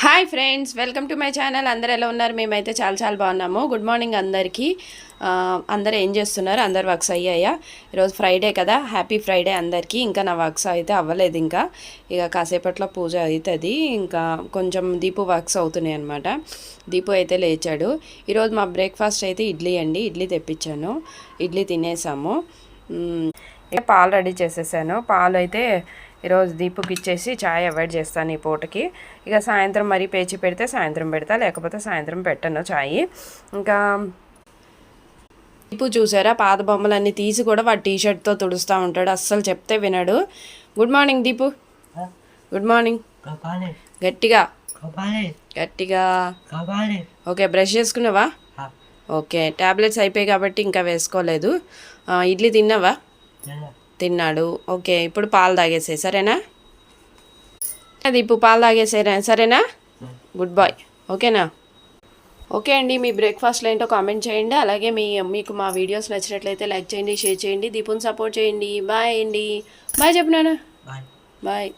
Hi friends welcome to my channel అందరు ఎలా ఉన్నారు? మేమైతే చాలా చాలా బాగున్నాము. గుడ్ మార్నింగ్ అందరికీ. అందరు ఏం చేస్తున్నారు? అందరు వర్క్స్ అయ్యాయా? ఈరోజు ఫ్రైడే కదా. హ్యాపీ ఫ్రైడే అందరికీ. ఇంకా నా వర్క్స్ అయితే అవ్వలేదు ఇంకా. ఇక కాసేపట్లో పూజ అవుతుంది. ఇంకా కొంచెం దీపు వర్క్స్ అవుతున్నాయి అనమాట దీపు అయితే లేచాడు. ఈరోజు మా బ్రేక్ఫాస్ట్ అయితే ఇడ్లీ అండి. ఇడ్లీ తెప్పించాను. ఇడ్లీ తినేసాము. ఇక పాలు రెడీ చేసేసాను. పాలు అయితే ఈరోజు దీపుకి ఇచ్చేసి చాయ్ అవాయిడ్ చేస్తాను ఈ పూటకి. ఇక సాయంత్రం మరీ పేచి పెడితే సాయంత్రం పెడతా లేకపోతే సాయంత్రం పెట్టను చాయ్. ఇంకా దీపు చూసారా? పాత బొమ్మలన్నీ తీసి కూడా వాడు టీ షర్ట్తో తుడుస్తూ ఉంటాడు. అస్సలు చెప్తే వినడు. Good morning Deepu. Good morning గట్టిగా. గట్టిగా. ఓకే బ్రష్ చేసుకున్నావా? ఓకే ట్యాబ్లెట్స్ అయిపోయాయి కాబట్టి ఇంకా వేసుకోలేదు. ఇడ్లీ తిన్నావా? తిన్నాడు. ఓకే ఇప్పుడు పాలు తాగేసే సరేనా? అది ఇప్పుడు పాలు తాగేసేరా సరేనా? గుడ్ బాయ్ ఓకేనా? ఓకే అండి మీ బ్రేక్ఫాస్ట్లో ఏంటో కామెంట్ చేయండి. అలాగే మీ మీకు మా వీడియోస్ నచ్చినట్లయితే లైక్ చేయండి షేర్ చేయండి దీపుని సపోర్ట్ చేయండి. బాయ్ అండి. బాయ్ చెప్పినానా బాయ్.